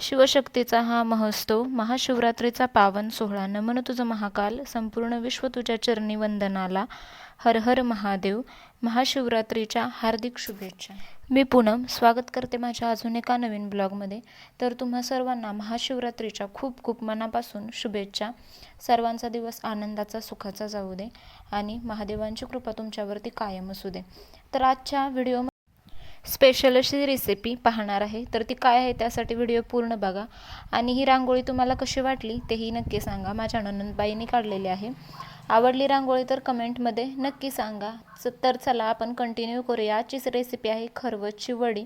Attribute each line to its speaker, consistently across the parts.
Speaker 1: शिवशक्तीचा हा महोत्सव महाशिवरात्रीचा पावन सोहळा नमन तुझं महाकाल संपूर्ण विश्व तुझ्या चरणी वंदनाला. हर हर महादेव महाशिवरात्रीच्या हार्दिक शुभेच्छा. मी पूनम स्वागत करते माझ्या अजून एका नवीन ब्लॉगमध्ये. तर तुम्हा सर्वांना महाशिवरात्रीच्या खूप खूप मनापासून शुभेच्छा. सर्वांचा दिवस आनंदाचा सुखाचा जाऊ दे आणि महादेवांची कृपा तुमच्यावरती कायम असू दे. तर आजच्या व्हिडिओ स्पेशल अशी रेसिपी पाहणार आहे. तर ती काय आहे त्यासाठी व्हिडिओ पूर्ण बघा. आणि ही रांगोळी तुम्हाला कशी वाटली तेही नक्की सांगा. माझ्या ननंदबाईंनी काढलेली आहे. आवडली रांगोळी तर कमेंटमध्ये नक्की सांगा. च- तर चला आपण कंटिन्यू करूया. आजचीच रेसिपी आहे खरवसची वडी.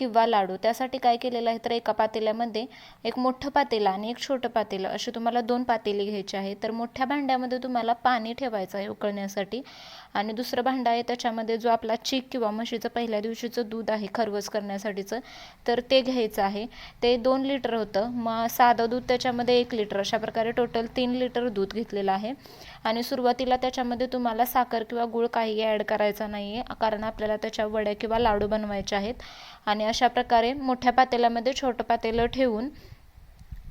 Speaker 1: किंवा लाडू. त्यासाठी काय केलेलं आहे तर एका पातेल्यामध्ये एक मोठं पातेलं आणि एक छोटं पातेलं असे तुम्हाला दोन पातेले घ्यायचे आहे. तर मोठ्या भांड्यामध्ये तुम्हाला पाणी ठेवायचं आहे उकळण्यासाठी. आणि दुसरं भांडं आहे त्याच्यामध्ये जो आपला चीक किंवा म्हशीचं पहिल्या दिवशीचं दूध आहे खरवस करण्यासाठीचं तर ते घ्यायचं आहे. ते दोन लिटर होतं. मग साधं दूध त्याच्यामध्ये एक लिटर. अशा प्रकारे टोटल तीन लिटर दूध घेतलेलं आहे. आणि सुरुवातीला त्याच्यामध्ये तुम्हाला साखर किंवा गुळ काही ॲड करायचा नाही आहे कारण आपल्याला त्याच्या वड्या किंवा लाडू बनवायचे आहेत. आणि अशा प्रकारे मोठ्या पातेल्यामध्ये छोटं पातेलं ठेवून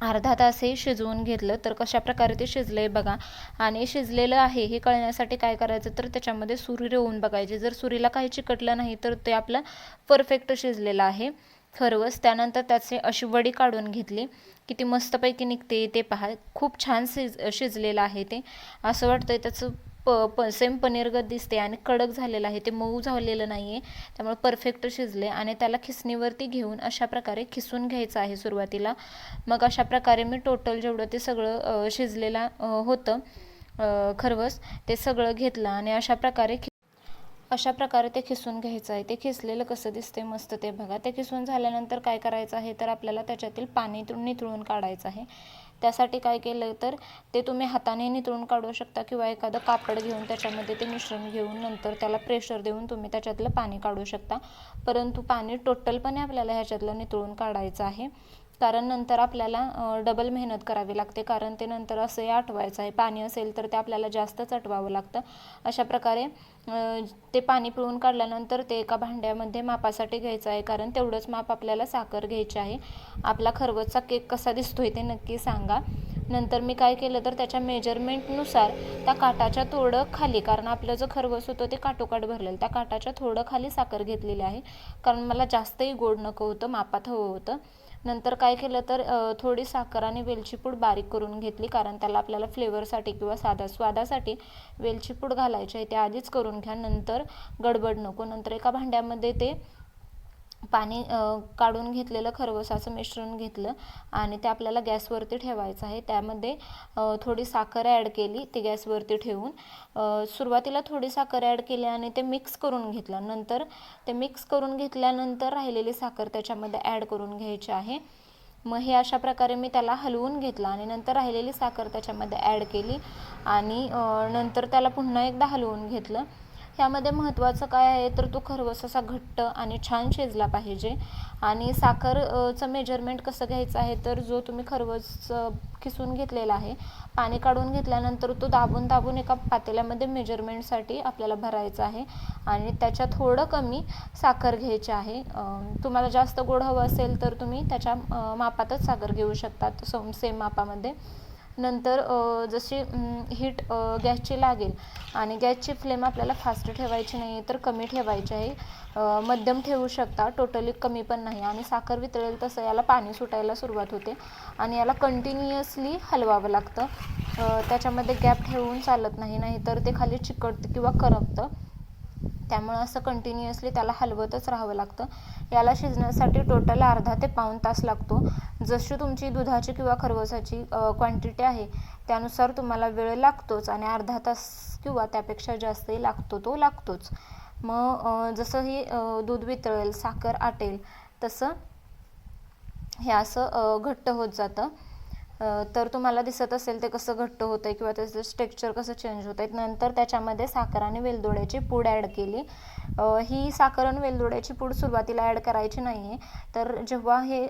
Speaker 1: अर्धा तास हे शिजवून घेतलं तर कशा प्रकारे ते शिजले बघा. आणि शिजलेलं आहे हे कळण्यासाठी काय करायचं तर त्याच्यामध्ये सुरी रेवून बघायची. जर सुरीला काही चिकटलं नाही तर ते आपलं परफेक्ट शिजलेलं आहे. खरवस त्यानंतर त्याचे अशी वडी काढून घेतली किती मस्तपैकी निघते. ते पहा खूप छान शिज शिजलेलं आहे ते. असं वाटतंय त्याचं प प सेम पनीरगत दिसते आणि कडक झालेलं आहे. ते मऊ झालेलं नाही आहे त्यामुळे परफेक्ट शिजले आणि त्याला खिसणीवरती घेऊन अशा प्रकारे खिसून घ्यायचं आहे सुरुवातीला. मग अशा प्रकारे मी टोटल जेवढं ते सगळं शिजलेलं होतं खरवस ते सगळं घेतलं आणि अशा प्रकारे खि अशा प्रकारे ते खिसून घ्यायचं आहे. ते खिसलेलं कसं दिसते मस्त ते बघा. ते खिसून झाल्यानंतर काय करायचं आहे तर आपल्याला त्याच्यातील पाणी निथळून काढायचं आहे. त्यासाठी काय केलं तर ते तुम्ही हाताने निथळून काढू शकता किंवा एखादं कापड घेऊन त्याच्यामध्ये ते मिश्रण घेऊन नंतर त्याला प्रेशर देऊन तुम्ही त्याच्यातलं पाणी काढू शकता. परंतु पाणी टोटलपणे आपल्याला ह्याच्यातलं निथळून काढायचं आहे. कारण नंतर आपल्याला डबल मेहनत करावी लागते. कारण ते नंतर असंही आटवायचं आहे. पाणी असेल तर ते आपल्याला जास्तच आटवावं लागतं. अशा प्रकारे ते पाणी पिळून काढल्यानंतर ते एका भांड्यामध्ये मापासाठी घ्यायचं आहे. कारण तेवढंच माप आपल्याला साखर घ्यायची आहे. आपला खरवसचा केक कसा दिसतोय ते नक्की सांगा. नंतर मी काय केलं तर त्याच्या मेजरमेंटनुसार त्या काटाच्या थोडं खाली कारण आपलं जो खरवस होतं ते काटोकाट भरलेलं त्या काटाच्या थोडं खाली साखर घेतलेली आहे. कारण मला जास्तही गोड नको होतं मापात हवं होतं. नंतर काय केलं तर थोडी साखर आणि वेलची पूड बारीक करून घेतली कारण त्याला आपल्याला फ्लेवरसाठी किंवा साधा स्वादासाठी वेलची पूड घालायची आहे ते आधीच करून घ्या. नंतर गडबड नको नंतर एका भांड्यामध्ये ते पाणी काढून घेतलेलं खरवसाचं मिश्रण घेतलं आणि ते आपल्याला गॅसवरती ठेवायचं आहे. त्यामध्ये थोडी साखर ॲड केली ती गॅसवरती ठेवून सुरुवातीला थोडी साखर ॲड केली आणि ते मिक्स करून घेतलं. नंतर ते मिक्स करून घेतल्यानंतर राहिलेली साखर त्याच्यामध्ये ॲड करून घ्यायची आहे. मग हे अशा प्रकारे मी त्याला हलवून घेतलं आणि नंतर राहिलेली साखर त्याच्यामध्ये ॲड केली आणि नंतर त्याला पुन्हा एकदा हलवून घेतलं. ह्यामध्ये महत्त्वाचं काय आहे तर तो खरवस असा घट्ट आणि छान शिजला पाहिजे. आणि साखरचं मेजरमेंट कसं घ्यायचं आहे तर जो तुम्ही खरवस किसून घेतलेला आहे पाणी काढून घेतल्यानंतर तो दाबून दाबून एका पातेल्यामध्ये मेजरमेंटसाठी आपल्याला भरायचा आहे. आणि त्याच्या थोडं कमी साखर घ्यायची आहे. तुम्हाला जास्त गोड हवं असेल तर तुम्ही त्याच्या मापातच साखर घेऊ शकतात सम सेम मापामध्ये. नंतर जशी हीट गॅसची लागेल आणि गॅसची फ्लेम आपल्याला फास्ट ठेवायची नाही तर कमी ठेवायची आहे. मध्यम ठेवू शकता टोटली कमी पण नाही. आणि साखर वितळेल तसं याला पाणी सुटायला सुरुवात होते आणि याला कंटिन्युअसली हलवावं लागतं. त्याच्यामध्ये गॅप ठेवून चालत नाही नाही तर ते खाली चिकटतं किंवा करपतं. त्यामुळं असं कंटिन्युअसली त्याला हलवतच राहावं लागतं. याला शिजण्यासाठी टोटल अर्धा ते पाऊण तास लागतो. जशी तुमची दुधाची किंवा खरवसाची क्वांटिटी आहे त्यानुसार तुम्हाला वेळ लागतोच आणि अर्धा तास किंवा त्यापेक्षा जास्तही लागतो तो लागतोच. मग जसं ही दूध वितळेल साखर आटेल तसं हे असं घट्ट होत जातं. तर तुम्हाला दिसत असेल ते कसं घट्ट होतं आहे किंवा त्याचं स्ट्रक्चर कसं चेंज होत आहे नंतर त्याच्यामध्ये साखर आणि वेलदोड्याची पूड ॲड केली. ही साखर आणि वेलदोड्याची पूड सुरुवातीला ॲड करायची नाही आहे तर जेव्हा हे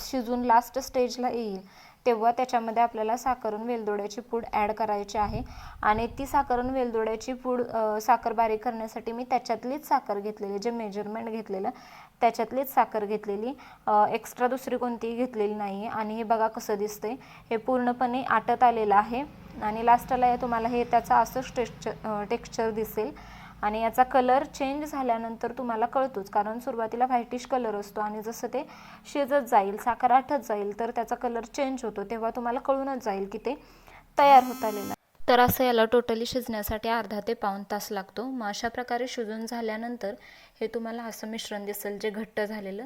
Speaker 1: शिजून लास्ट स्टेजला येईल तेव्हा त्याच्यामध्ये आपल्याला साखरून वेलदोड्याची पूड ॲड करायची आहे. आणि ती साखरून वेलदोड्याची पूड साखर बारीक करण्यासाठी मी त्याच्यातलीच साखर घेतलेली जे मेजरमेंट घेतलेलं त्याच्यातलीच साखर घेतलेली. एक्स्ट्रा दुसरी कोणतीही घेतलेली नाही. आहे आणि हे बघा कसं दिसतंय. हे पूर्णपणे आटत आलेलं आहे. आणि लास्टला हे तुम्हाला हे त्याचं असंच टेक्स्चर टेक्स्चर दिसेल. आणि याचा कलर चेंज झाल्यानंतर तुम्हाला कळतोच कारण सुरुवातीला व्हाईटिश कलर असतो आणि जसं ते शिजत जाईल साखर आठत जाईल तर त्याचा कलर चेंज होतो तेव्हा तुम्हाला कळूनच जाईल की ते तयार होत आलेलं तर असं याला टोटली शिजण्यासाठी अर्धा ते पाऊण तास लागतो. मग अशा प्रकारे शिजून झाल्यानंतर हे तुम्हाला असं मिश्रण दिसेल जे घट्ट झालेलं.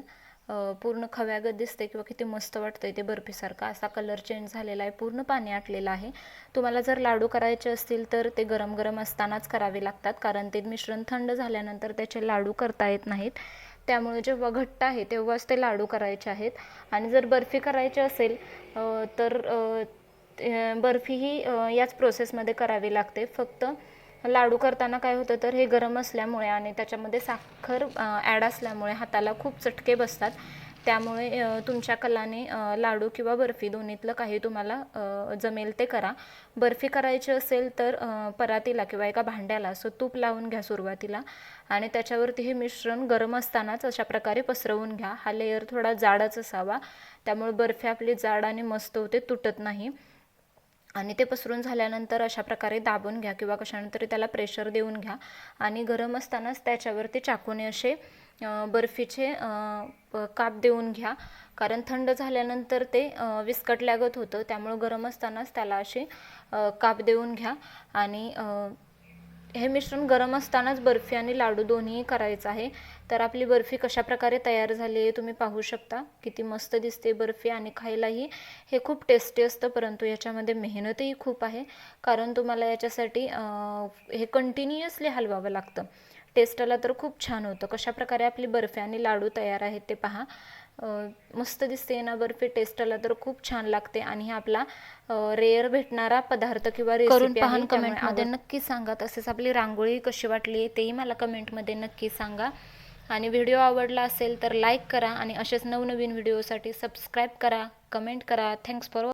Speaker 1: पूर्ण खव्यागत दिसते किंवा किती मस्त वाटतंय ते बर्फीसारखं. असा कलर चेंज झालेला आहे. पूर्ण पाणी आटलेलं आहे. तुम्हाला जर लाडू करायचे असतील तर ते गरम गरम असतानाच करावे लागतात. कारण ते मिश्रण थंड झाल्यानंतर त्याचे लाडू करता येत नाहीत. त्यामुळे जेव्हा घट्ट आहे तेव्हाच ते लाडू करायचे आहेत. आणि जर बर्फी करायची असेल तर बर्फीही बर्फी ही याच प्रोसेसमध्ये करावी लागते. फक्त लाडू करताना काय होतं तर हे गरम असल्यामुळे आणि त्याच्यामध्ये साखर ॲड असल्यामुळे हाताला खूप चटके बसतात. त्यामुळे तुमच्या कलाने लाडू किंवा बर्फी दोन्हीतलं काही तुम्हाला जमेल ते करा. बर्फी करायची असेल तर परातीला किंवा एका भांड्याला असं तूप लावून घ्या सुरुवातीला आणि त्याच्यावरती हे मिश्रण गरम असतानाच अशा प्रकारे पसरवून घ्या. हा लेयर थोडा जाडच असावा. त्यामुळे बर्फी आपली जाड आणि मस्त होते तुटत नाही. आणि ते पसरून झाल्यानंतर अशा प्रकारे दाबून घ्या किंवा कशाने तरी त्याला प्रेशर देऊन घ्या. आणि गरम असतानाच त्याच्यावरती चाकूने असे बर्फीचे काप देऊन घ्या. कारण थंड झाल्यानंतर ते विस्कट विस्कटल्यागत होतं. त्यामुळं गरम असतानाच त्याला असे काप देऊन घ्या. आणि हे मिश्रण गरम असतानाच बर्फी आणि लाडू दोन्ही करायचं आहे. तर आपली बर्फी कशा प्रकारे तयार झाली आहे तुम्ही पाहू शकता. किती मस्त दिसते बर्फी आणि खायलाही. हे खूप टेस्टी असतं परंतु याच्यामध्ये मेहनतही खूप आहे. कारण तुम्हाला याच्यासाठी हे कंटिन्युअसली हलवावं लागतं. टेस्टला तर खूप छान होतं. कशा प्रकारे आपली बर्फी आणि लाडू तयार आहेत ते पहा. मस्त दिसते. ना बर्फी टेस्टला तर खूप छान लागते. आणि हा आपला रेअर भेटणारा पदार्थ किंवा
Speaker 2: करून
Speaker 1: रेसिपी
Speaker 2: पहा
Speaker 1: आहे
Speaker 2: आणि
Speaker 1: त्यामुळे
Speaker 2: कमेंटमध्ये
Speaker 1: नक्की सांगा. तसेच आपली रांगोळी कशी वाटली तेही मला कमेंटमध्ये नक्की सांगा. आणि व्हिडिओ आवडला असेल तर लाईक करा आणि असेच नवनवीन व्हिडिओसाठी सबस्क्राईब करा कमेंट करा. Thanks for